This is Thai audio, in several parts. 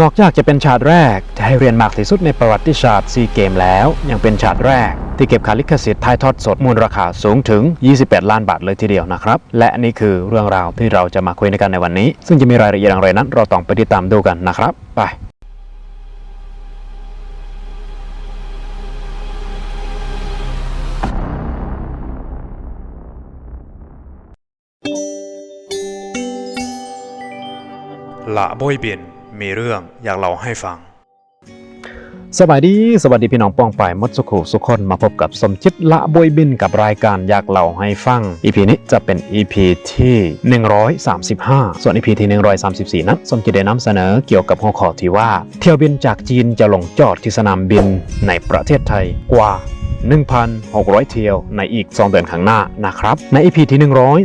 นอกจากจะเป็นชาติแรกที่ให้เรียนมากที่สุดในประวัติศาสตร์ซีเกมแล้ว ยังเป็นชาติแรก ที่เก็บค่าลิขสิทธิ์ถ่ายทอดสดมูลราคาสูงถึง 28 ล้านบาทเลยทีเดียวนะครับ และนี่คือเรื่องราวที่เราจะมาคุยในกันในวันนี้ ซึ่งจะมีรายละเอียดอย่างไรนั้น เราต้องไปติดตามดูกันนะครับ ไปละบอยเบียน มีเรื่องอยากเล่าให้ฟัง สวัสดี สวัสดีพี่น้องป้องไปายมดสุขุสุคนมาพบกับสมจิตละบอยบินกับรายการอยากเล่าให้ฟัง EP นี้จะเป็น EP ที่ 135 ส่วน EP ที่ 134 นั้นสมจิตได้นำเสนอเกี่ยวกับหัวข้อที่ว่า เที่ยวบินจากจีนจะลงจอดที่สนามบินในประเทศไทยกว่า 1,600 เที่ยวในอีก 2 เดือนข้างหน้านะครับ ใน EP ที่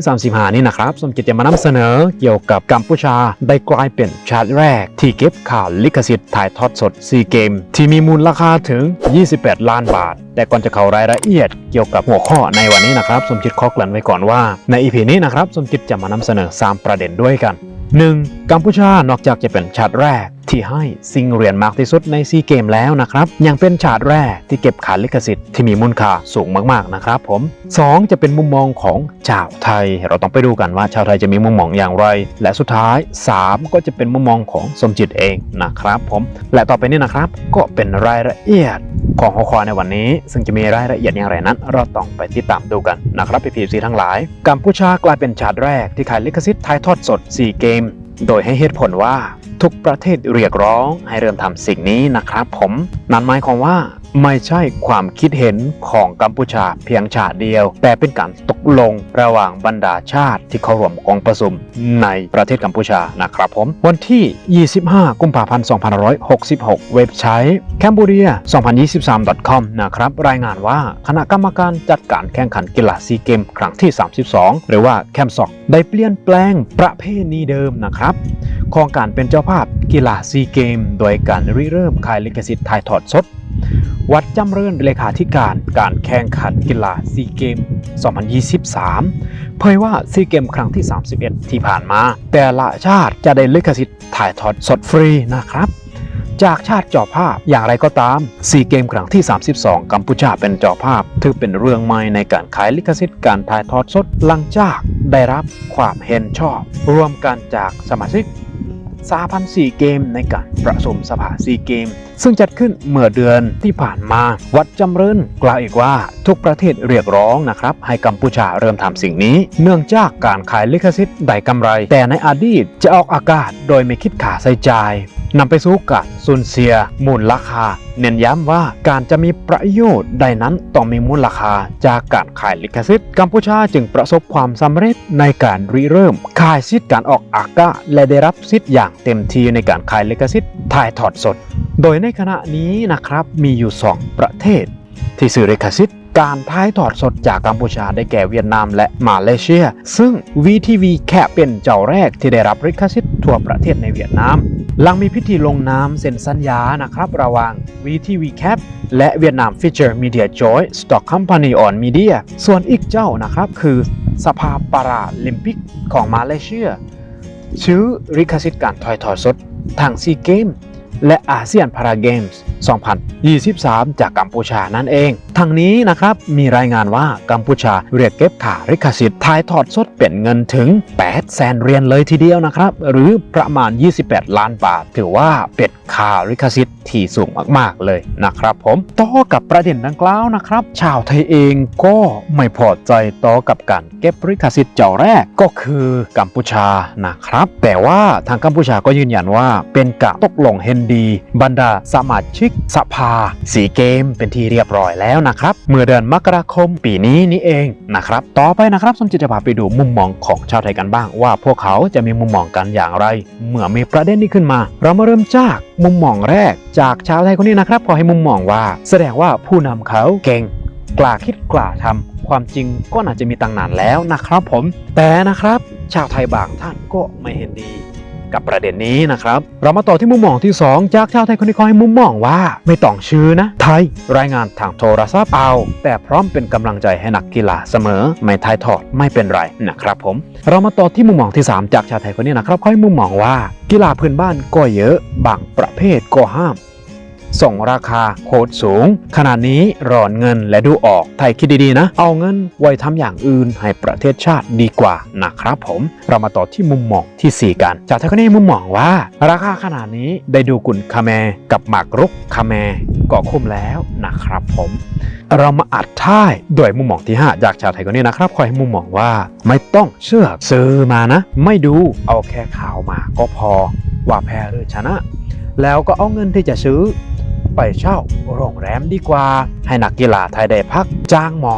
135 นี่นะครับ สมจิตจะมานำเสนอเกี่ยวกับกัมพูชา ได้กลายเป็นชาติแรก ที่เก็บข่าวลิขสิทธิ์ถ่ายทอดสดซีเกม ที่มีมูลราคาถึง 28 ล้านบาท แต่ก่อนจะเข้ารายละเอียดเกี่ยวกับหัวข้อในวันนี้นะครับ สมจิตขอกริ่นไว้ก่อนว่าใน EP นี้นะครับ สมจิตจะมานำเสนอ 3 ประเด็นด้วยกัน 1. กัมพูชานอกจากจะเป็นชาติแรกที่ให้สิ่งเหรียญมากที่สุดในซีเกมแล้วนะครับ ยังเป็นชาติแรกที่เก็บขาลิขสิทธิ์ที่มีมูลค่าสูงมากๆนะครับผม 2. จะเป็นมุมมองของชาวไทย เราต้องไปดูกันว่าชาวไทยจะมีมุมมองอย่างไร และสุดท้าย 3. ก็จะเป็นมุมมองของสมจิตเองนะครับผม และต่อไปนี้นะครับ ก็เป็นรายละเอียด ของหัวข้อในวันนี้ ซึ่งจะมีรายละเอียดอย่างไรนั้น เราต้องไปติดตามดูกันนะครับพี่พีซีทั้งหลาย กัมพูชากลายเป็นชาติแรกที่ขายลิขสิทธิ์ถ่ายทอดสด 4 เกม โดยให้เหตุผลว่าทุกประเทศเรียกร้องให้เริ่มทำสิ่งนี้นะครับผม นั่นหมายความว่า ไม่ใช่ความคิดเห็นของกัมพูชาเพียงชาติเดียว แต่เป็นการตกลงระหว่างบรรดาชาติที่เข้าร่วมกองประชุมในประเทศกัมพูชานะครับผม วันที่ 25 กุมภาพันธ์ 2566 เว็บไซต์ cambodia 2023 com นะครับ รายงานว่าคณะกรรมการจัดการแข่งขันกีฬาซีเกมครั้งที่ 32 หรือว่าแคมซอกได้เปลี่ยนแปลงประเพณีเดิมนะครับของการเป็นเจ้าภาพกีฬาซีเกม โดยการริเริ่มขายลิขสิทธิ์ถ่ายทอดสด วัดจำเริญเลขาธิการการแข่งขันกีฬาซีเกม 2023 เผยว่าซีเกมครั้งที่ 31 ที่ผ่านมา แต่ละชาติจะได้ลิขสิทธิ์ถ่ายทอดสดฟรีนะครับ จากชาติเจ้าภาพอย่างไรก็ตามซีเกมครั้งที่ 32 กัมพูชาเป็นเจ้าภาพ ถือเป็นเรื่องใหม่ในการขายลิขสิทธิ์การถ่ายทอดสดหลังจากได้รับความเห็นชอบ รวมกันจากสมาชิก สหพันธ์ซีเกมในการประชุมสภาซีเกม ซึ่งจัดขึ้นเมื่อเดือนที่ผ่านมา วัดจำเริญกล่าวอีกว่าทุกประเทศเรียกร้องนะครับ ให้กัมพูชาเริ่มทำสิ่งนี้ เนื่องจากการขายลิขสิทธิ์ได้กำไร แต่ในอดีตจะออกอากาศโดยไม่คิดค่าใช้จ่าย นำไปสู่การสูญเสีย มูลราคา เน้นย้ำว่าการจะมีประโยชน์ใดนั้นต้องมีมูลราคาจากการขายลิขสิทธิ์กัมพูชาจึงประสบความสำเร็จในการริเริ่ม ขายสิทธิ์การออกอากาศและได้รับสิทธิ์อย่างเต็มที่ในการขายลิขสิทธิ์ถ่ายทอดสด โดยในขณะนี้นะครับมีอยู่ 2 ประเทศ ที่ซื้อลิขสิทธิ์การถ่ายทอดสดจากกัมพูชาได้แก่เวียดนามและมาเลเซีย ซึ่ง VTV แค่เป็นเจ้าแรกที่ได้รับลิขสิทธิ์ทั่วประเทศในเวียดนาม หลังมีพิธีลงนามเซ็นสัญญานะครับ ระหว่าง VTV Cap และเวียดนาม Feature Media Joy Stock Company on Media ส่วนอีกเจ้านะครับ คือสภาปาราลิมปิกของมาเลเซีย ชื่อริคสิทธิ์การถอยถอดสดทางซีเกม และอาเซียนพาราเกมส์ 2023 จากกัมพูชานั่นเองทั้งนี้นะครับมีรายงานว่ากัมพูชาเรียกเก็บค่าลิขสิทธิ์ถ่ายทอดสดเป็นเงินถึง 8 แสนเหรียญเลยทีเดียวนะครับ หรือประมาณ 28 ล้านบาท ถือว่าเป็นค่าลิขสิทธิ์ที่สูงมากๆเลยนะครับผมต่อกับประเด็นดังกล่าวนะครับ ชาวไทยเองก็ไม่พอใจต่อกับการเก็บลิขสิทธิ์เจ้าแรกก็คือกัมพูชานะครับ แต่ว่าทางกัมพูชาก็ยืนยันว่าเป็นการตกลงเห็นดีบรรดาสมาชิกสภาสีเกมเป็นที่เรียบร้อยแล้วนะครับ เมื่อเดือนมกราคมปีนี้นี่เองนะครับ ต่อไปนะครับสมจิตจะพาไปดูมุมมองของชาวไทยกันบ้าง ว่าพวกเขาจะมีมุมมองกันอย่างไร เมื่อมีประเด็นนี้ขึ้นมา เรามาเริ่มจากมุมมองแรก จากชาวไทยคนนี้นะครับขอให้มุมมองว่า แสดงว่าผู้นำเขาเก่งกล้าคิดกล้าทำความจริงก็น่าจะมีตั้งนานแล้วนะครับผม แต่นะครับ ชาวไทยบางท่านก็ไม่เห็นดี กับประเด็นนี้นะครับ เรามาต่อที่มุมมองที่ 2 จากชาวไทยคนนี้คอยให้มุมมองว่า ไม่ต้องชื่อนะ ไทยรายงานทางโทรศัพท์เอา แต่พร้อมเป็นกำลังใจให้นักกีฬาเสมอ ไม่ทายทอดไม่เป็นไรนะครับผม เรามาต่อที่มุมมองที่ 3 จากชาวไทยคนนี้นะครับคอยมุมมองว่า กีฬาพื้นบ้านก็เยอะบางประเภทก็ห้าม ส่งราคาโคตรสูงขนาดนี้รอนเงินและดูออกไทยคิดดีๆนะ เอาเงินไว้ทำอย่างอื่นให้ประเทศชาติดีกว่านะครับผม เรามาต่อที่มุมมองทีสี่4 กัน จากท่านคนนี้มุมมองว่า ราคาขนาดนี้ได้ดูกุนคาแมกับหมากรุกคาแมก็คุ้มแล้วนะครับผม เรามาอัดท้ายด้วยมุมมองที่ 5 จากชาวไทยคนนี้นะครับคอยให้มุมมองว่า ไม่ต้องเชื่อซื้อมานะ ไม่ดูเอาแค่ข่าวมาก็พอว่าแพ้หรือชนะ แล้วก็เอาเงินที่จะซื้อ ไปเช่าโรงแรมดีกว่า ให้นักกีฬาไทยได้พัก จ้างหมอ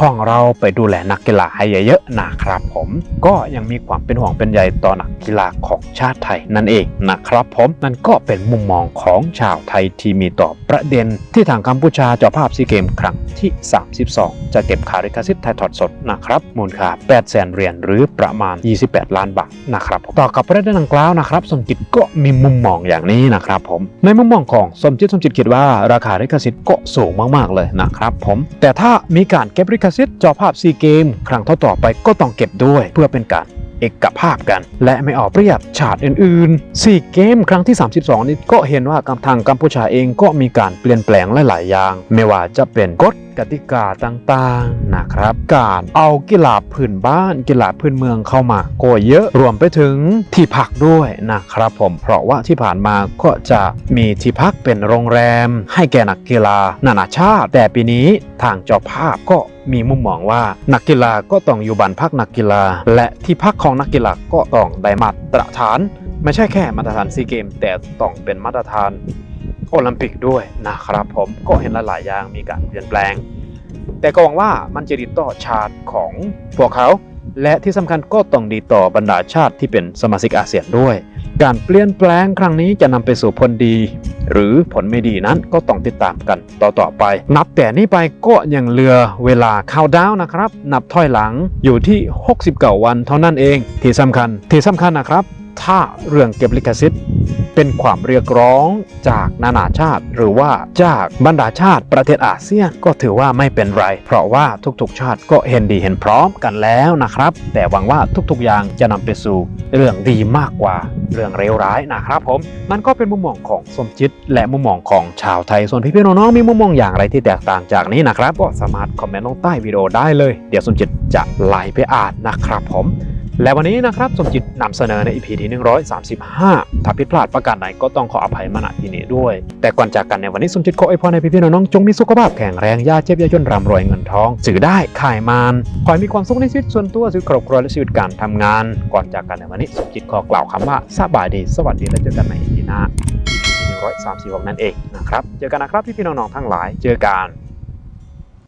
ของเราไปดูแลนักกีฬาให้เยอะๆนะครับผมก็ยังมีความเป็นห่วงเป็นใยต่อนักกีฬาของชาติไทยนั่นเองนะครับผมนั่นก็เป็นมุมมองของชาวไทยที่มีต่อประเด็น ที่ทางกัมพูชาเจ้าภาพซีเกมครั้งที่ 32 จะเก็บคาลิขสิทธิ์ถ่ายทอดสดนะครับมูลค่า8แสนเหรียญหรือประมาณ 28 ล้านบาทนะครับต่อกับประเด็นดังกล่าวนะครับสมจิตก็มีมุมมองอย่างนี้นะครับผมในมุมมองของสมจิตสมจิตคิดว่าราคาลิขสิทธิ์ก็สูงมากๆเลยนะครับผมแต่ถ้ามีการเก็บลิขาซิตจอภาพซีเกม ครั้งต่อๆไปก็ต้องเก็บด้วย เพื่อเป็นการเอกภาพกัน และไม่ออกเปรียบชาติอื่นๆ 4 เกมครั้งที่ 32 นี้ก็เห็นว่ากำทางกัมพูชาเองก็มีการเปลี่ยนแปลงหลาย ๆ อย่าง ไม่ว่าจะเป็นกฎ กติกาต่างๆนะครับ การเอากีฬาพื้นบ้านกีฬาพื้นเมืองเข้ามาก็เยอะรวมไปถึงที่พักด้วยนะครับผมเพราะว่าที่ผ่านมาก็จะมีที่พักเป็นโรงแรม ให้แก่นักกีฬานานาชาติ แต่ปีนี้ทางเจ้าภาพก็มีมุมมองว่านักกีฬาก็ต้องอยู่บ้านพักนักกีฬา และที่พักของนักกีฬาก็ต้องได้มาตรฐาน ไม่ใช่แค่มาตรฐานซีเกมแต่ต้องเป็นมาตรฐาน โอลิมปิกด้วยนะครับผมก็เห็นหลายๆอย่างมีการเปลี่ยนแปลง แต่ก็หวังว่ามันจะดีต่อชาติของพวกเขา และที่สำคัญก็ต้องดีต่อบรรดาชาติที่เป็นสมาชิกอาเซียนด้วย การเปลี่ยนแปลงครั้งนี้จะนำไปสู่ผลดี หรือผลไม่ดีนั้นก็ต้องติดตามกันต่อๆไป นับแต่นี้ไปก็ยังเหลือเวลาเข้าดาวนะครับ นับถอยหลังอยู่ที่69วันเท่านั้นเอง ที่สำคัญที่สำคัญนะครับ ถ้าเรื่องเก็บลิขสิทธิ์ เป็นความเรียกร้องจากนานาชาติ หรือว่าจากบรรดาชาติประเทศอาเซียนก็ถือว่าไม่เป็นไร เพราะว่าทุกๆ ชาติก็เห็นดีเห็นพร้อมกันแล้วนะครับ แต่หวังว่าทุกๆ อย่างจะนำไปสู่เรื่องดีมากกว่าเรื่องเลวร้ายนะครับผมนั่นก็เป็นมุมมองของสมจิต และมุมมองของชาวไทยส่วนพี่ๆน้องๆมีมุมมองอย่างไรที่แตกต่างจากนี้นะครับก็สามารถคอมเมนต์ลงใต้วิดีโอได้เลย เดี๋ยวสมจิตจะไล่ไปอ่านนะครับผม และวันนี้นะครับสมจิตนำเสนอใน EP ที่ 135 ถ้าผิดพลาดประการใดก็ต้องขออภัยมาณที่นี้ด้วย แต่ก่อนจากกันในวันนี้สมจิตขออวยพรให้พี่ๆน้องๆจงมีสุขภาพแข็งแรงย่าเจ็บย่าจนร่ำรวยเงินทองสื่อได้ขายมานขอให้มีความสุขในชีวิตส่วนตัวชีวิตครอบครัวและชีวิตการทำงาน ก่อนจากกันในวันนี้สมจิตขอกล่าวคำว่าสบายดีสวัสดีและเจอกันใน EP หน้า EP ที่136 นั่นเองนะครับเจอกันนะครับพี่ๆน้องๆทั้งหลายเจอกัน